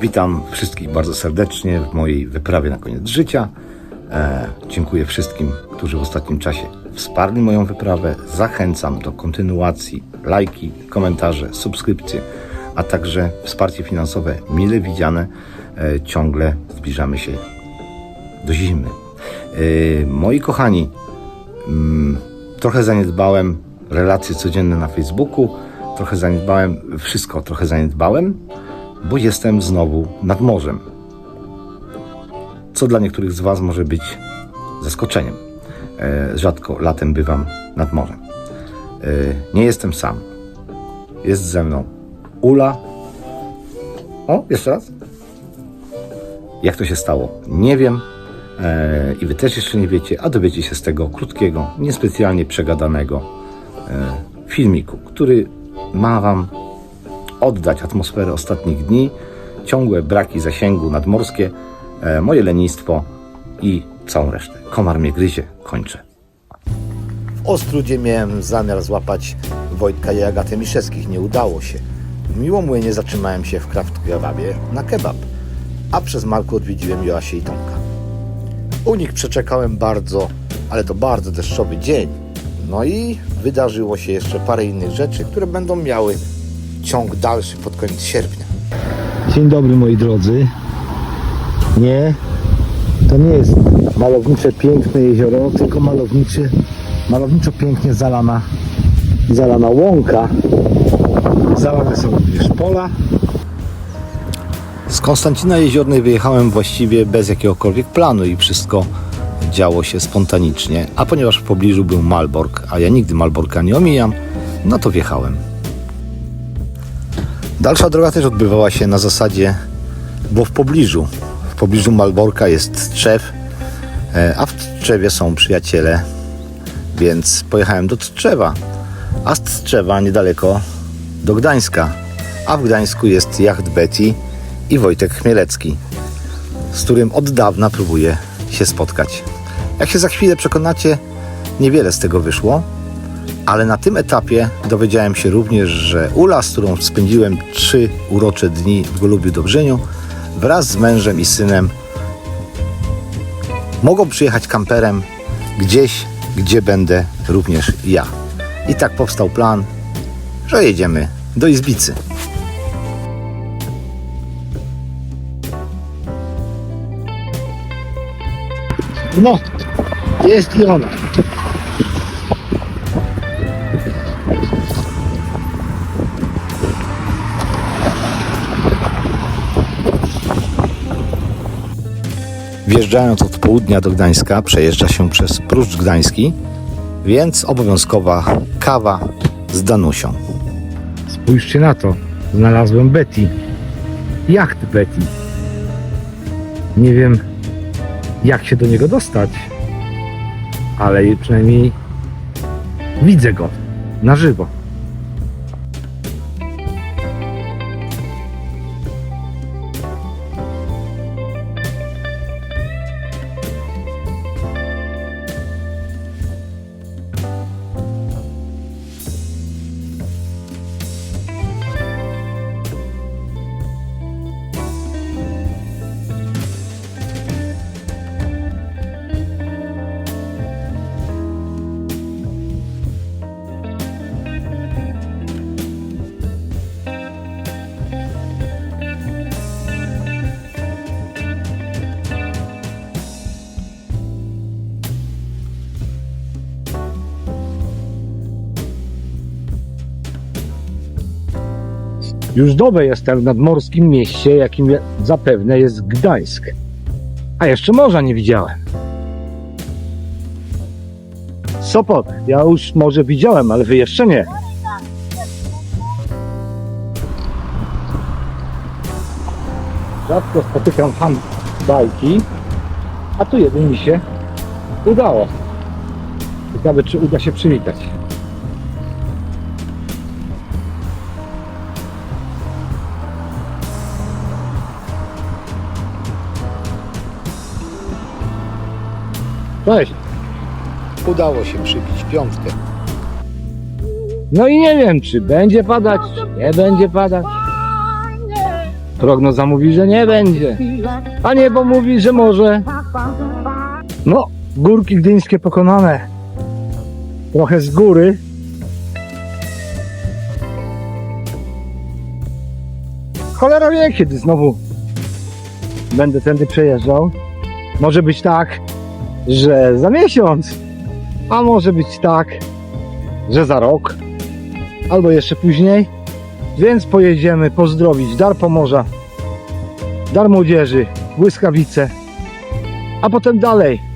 Witam wszystkich bardzo serdecznie w mojej wyprawie na koniec życia. E, dziękuję wszystkim, którzy w ostatnim czasie wsparli moją wyprawę. Zachęcam do kontynuacji, lajki, komentarze, subskrypcje, a także wsparcie finansowe mile widziane. E, ciągle zbliżamy się do zimy. E, moi kochani, mm, trochę zaniedbałem relacje codzienne na Facebooku, trochę zaniedbałem wszystko, trochę zaniedbałem, bo jestem znowu nad morzem. Co dla niektórych z Was może być zaskoczeniem. E, rzadko latem bywam nad morzem. E, nie jestem sam. Jest ze mną Ula. O, jeszcze raz. Jak to się stało? Nie wiem. E, I Wy też jeszcze nie wiecie, a dowiecie się z tego krótkiego, niespecjalnie przegadanego filmiku, który ma Wam oddać atmosferę ostatnich dni, ciągłe braki zasięgu nadmorskie, e, moje lenistwo i całą resztę. Komar mnie gryzie, kończę. W Ostrudzie miałem zamiar złapać Wojtka i Agatę Miszewskich. Nie udało się. W Miłomłynie zatrzymałem się w Kraft Kebabie na kebab, a przez Marku odwiedziłem Joasię i Tomka. U nich przeczekałem bardzo, ale to bardzo deszczowy dzień. No i wydarzyło się jeszcze parę innych rzeczy, które będą miały ciąg dalszy pod koniec sierpnia. Dzień dobry moi drodzy. Nie, to nie jest malownicze, piękne jezioro, tylko malownicze, malowniczo pięknie zalana, zalana łąka. Zalane są również pola. Z Konstancina Jeziornej wyjechałem właściwie bez jakiegokolwiek planu i wszystko działo się spontanicznie, a ponieważ w pobliżu był Malbork, a ja nigdy Malborka nie omijam, no to wjechałem. Dalsza droga też odbywała się na zasadzie, bo w pobliżu, w pobliżu Malborka jest Tczew, e, a w Tczewie są przyjaciele, więc pojechałem do Tczewa, a z Tczewa niedaleko do Gdańska, a w Gdańsku jest jacht Betty i Wojtek Chmielecki, z którym od dawna próbuję się spotkać. Jak się za chwilę przekonacie, niewiele z tego wyszło, ale na tym etapie dowiedziałem się również, że Ula, z którą spędziłem trzy urocze dni w Golubiu Dobrzeniu, wraz z mężem i synem mogą przyjechać kamperem gdzieś, gdzie będę również ja. I tak powstał plan, że jedziemy do Izbicy. No, jest i ona. Wjeżdżając od południa do Gdańska, przejeżdża się przez Pruszcz Gdański, więc obowiązkowa kawa z Danusią. Spójrzcie na to. Znalazłem Betty. Jacht Betty. Nie wiem, jak się do niego dostać, ale przynajmniej widzę go na żywo. Już dobę jestem w nadmorskim mieście, jakim zapewne jest Gdańsk. A jeszcze morza nie widziałem. Sopot, ja już morze widziałem, ale wy jeszcze nie. Rzadko spotykam handbajki, a tu jeden mi się udało. Ciekawe, czy uda się przywitać. Cześć. Udało się przybić piątkę. No i nie wiem, czy będzie padać, czy nie będzie padać. Prognoza mówi, że nie będzie. A niebo mówi, że może. No, górki gdyńskie pokonane. Trochę z góry. Cholera wie, kiedy znowu będę tędy przejeżdżał. Może być tak, że za miesiąc, a może być tak, że za rok, albo jeszcze później. Więc pojedziemy pozdrowić Dar Pomorza, Dar Młodzieży, Błyskawice, a potem dalej.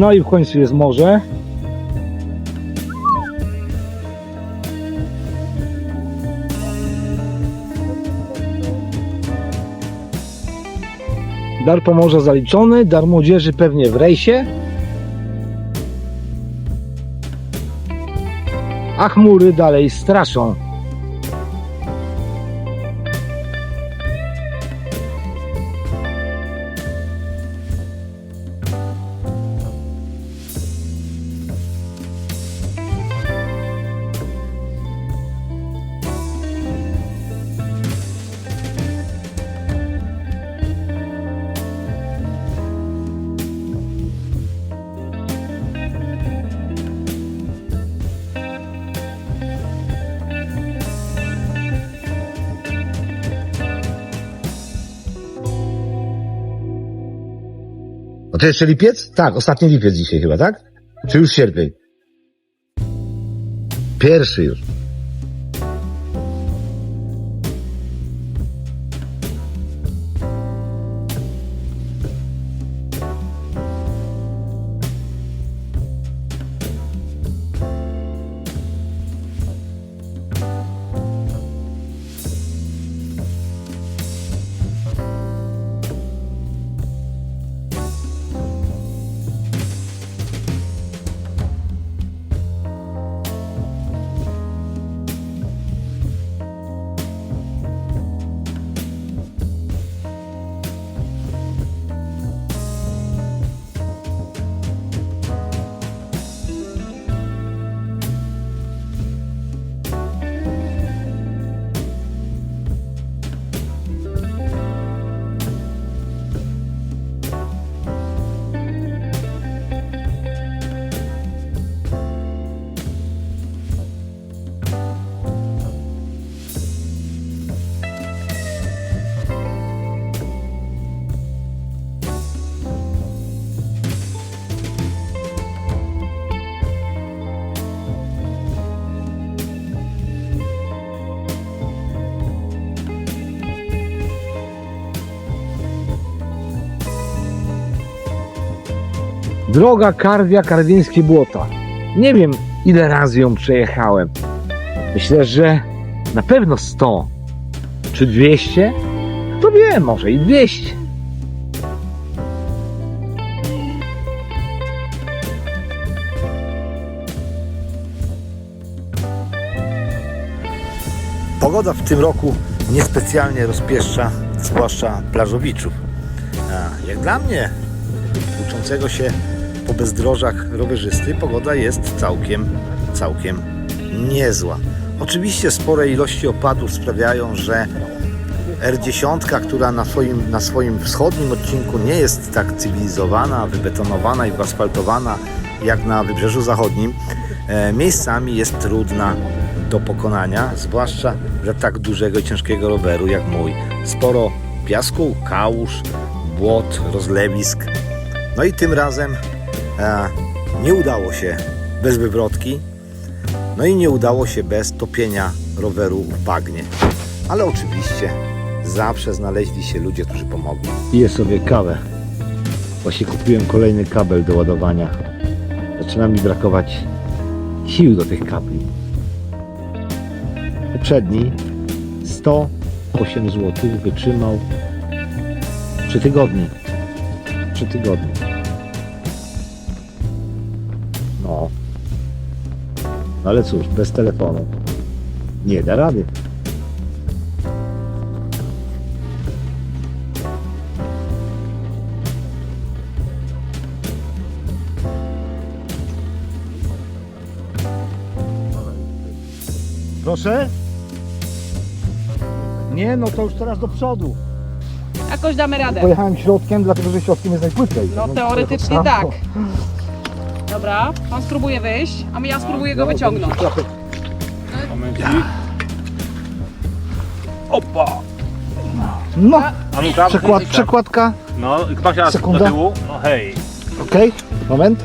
No i w końcu jest morze. Dar Pomorza zaliczony, dar młodzieży pewnie w rejsie. A chmury dalej straszą. To jeszcze lipiec? Tak, ostatni lipiec dzisiaj chyba, tak? Czy już sierpień? Pierwszy już. Droga Karwia, Karwińskie Błota. Nie wiem, ile razy ją przejechałem. Myślę, że na pewno 100 czy 200. Kto wie, może i 200. Pogoda w tym roku niespecjalnie rozpieszcza, zwłaszcza plażowiczów. A jak dla mnie, uczącego się po bezdrożach rowerzysty, pogoda jest całkiem, całkiem niezła. Oczywiście spore ilości opadów sprawiają, że R10, która na swoim, na swoim wschodnim odcinku nie jest tak cywilizowana, wybetonowana i wyasfaltowana jak na Wybrzeżu Zachodnim, e, miejscami jest trudna do pokonania, zwłaszcza dla tak dużego i ciężkiego roweru jak mój. Sporo piasku, kałuż, błot, rozlewisk. No i tym razem nie udało się bez wywrotki, no i nie udało się bez topienia roweru w bagnie. Ale oczywiście zawsze znaleźli się ludzie, którzy pomogli. Piję sobie kawę. Właśnie kupiłem kolejny kabel do ładowania. Zaczyna mi brakować sił do tych kabli. Poprzedni 100 8 zł wytrzymał 3 tygodnie. 3 tygodnie. Ale cóż, bez telefonu. Nie da rady. Proszę? Nie, no to już teraz do przodu. Jakoś damy radę. Pojechałem środkiem, dlatego że środkiem jest najpłycej. No teoretycznie tak. Dobra, pan spróbuje wyjść, a ja spróbuję go wyciągnąć. Opa! No, A no tam, przekład, przekładka. No, Basia Sekunda. do tyłu. No hej. Okej, moment.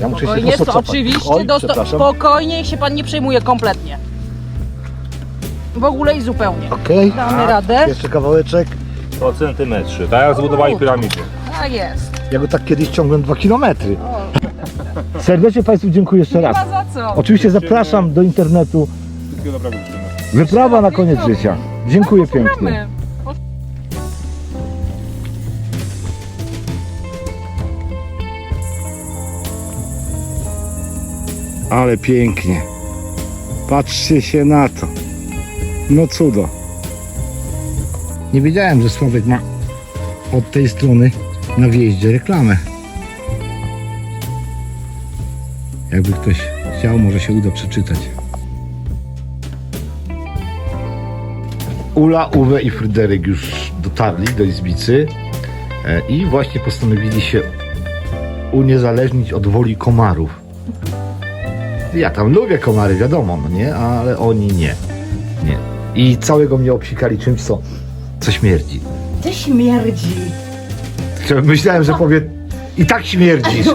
Ja muszę się Spokojnie, to oczywiście, Oj, dosto- przepraszam. spokojnie, niech się pan nie przejmuje kompletnie. W ogóle i zupełnie. Okej, Damy radę. jeszcze kawałeczek. Po centymetrze. Tak jak zbudowali piramidy. Tak jest. Ja go tak kiedyś ciągłem 2 km. Serdecznie Państwu dziękuję jeszcze Nie raz. ma za co. Oczywiście zapraszam do internetu. Wszystkiego dobrego życzymy. Wyprawa na koniec życia. Dziękuję pięknie. Mamy. Ale pięknie. Patrzcie się na to. No cudo. Nie wiedziałem, że Sławek ma od tej strony na wjeździe reklamę. Jakby ktoś chciał, może się uda przeczytać. Ula, Uwe i Fryderyk już dotarli do Izbicy e, i właśnie postanowili się uniezależnić od woli komarów. Ja tam lubię komary, wiadomo, no nie, ale oni nie. Nie. I całego mnie obsikali czymś, co, co śmierdzi. Ty śmierdzi. Myślałem, że powie i tak śmierdzisz.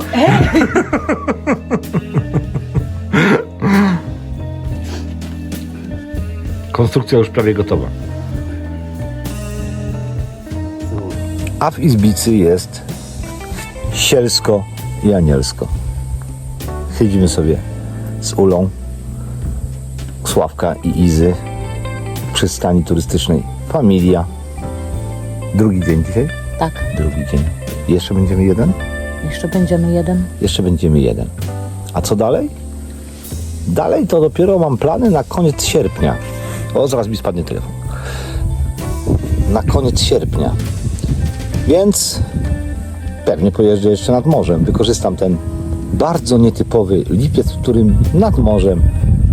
Konstrukcja już prawie gotowa. A w Izbicy jest sielsko i anielsko. Siedzimy sobie z Ulą, Sławka i Izy w przystani turystycznej Familia. Drugi dzień dzisiaj? Tak, Drugi dzień. Jeszcze będziemy jeden? jeszcze będziemy jeden. Jeszcze będziemy jeden. A co dalej? Dalej to dopiero mam plany na koniec sierpnia. O, zaraz mi spadnie telefon. Na koniec sierpnia. Więc pewnie pojeżdżę jeszcze nad morzem. Wykorzystam ten bardzo nietypowy lipiec, w którym nad morzem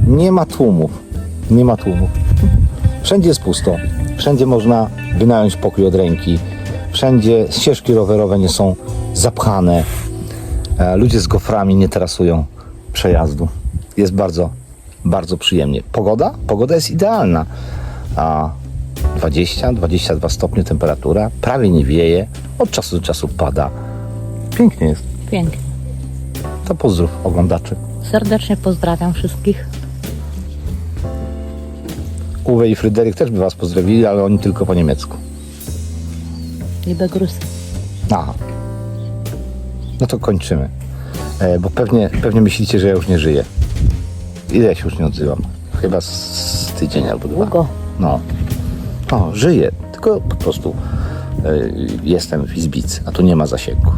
nie ma tłumów. Nie ma tłumów. Wszędzie jest pusto. Wszędzie można wynająć pokój od ręki. Wszędzie ścieżki rowerowe nie są zapchane. E, Ludzie z goframi nie trasują przejazdu. Jest bardzo, bardzo przyjemnie. Pogoda? Pogoda jest idealna. A 20-22 stopnie temperatura, prawie nie wieje, od czasu do czasu pada. Pięknie jest. Pięknie. To pozdrów oglądaczy. Serdecznie pozdrawiam wszystkich. Uwe i Fryderyk też by was pozdrowili, ale oni tylko po niemiecku. Liebe Grüße. Aha. No to kończymy. E, bo pewnie, pewnie myślicie, że ja już nie żyję. Ile ja się już nie odzywam? Chyba z tydzień albo dwa. Długo. No. O, żyję. Tylko po prostu e, jestem w Izbicy, a tu nie ma zasięgu.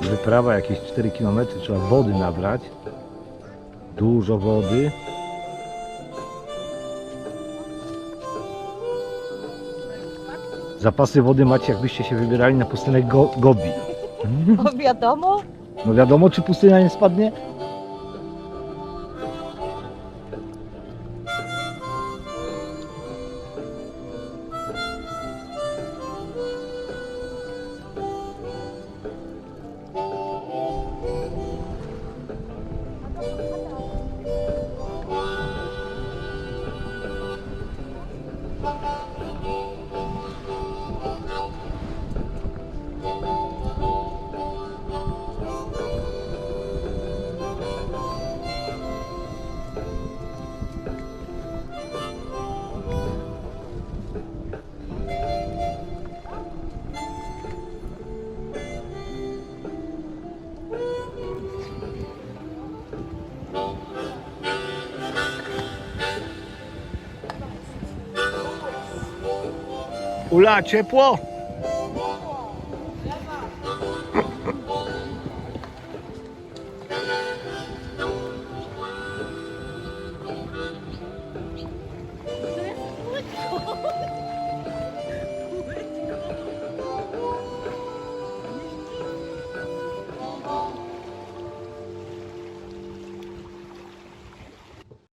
Wyprawa jakieś 4 km, trzeba wody nabrać. Dużo wody. Zapasy wody macie, jakbyście się wybierali na pustynię Go Gobi. O, wiadomo. No wiadomo, czy pustynia nie spadnie? Ula, ciepło?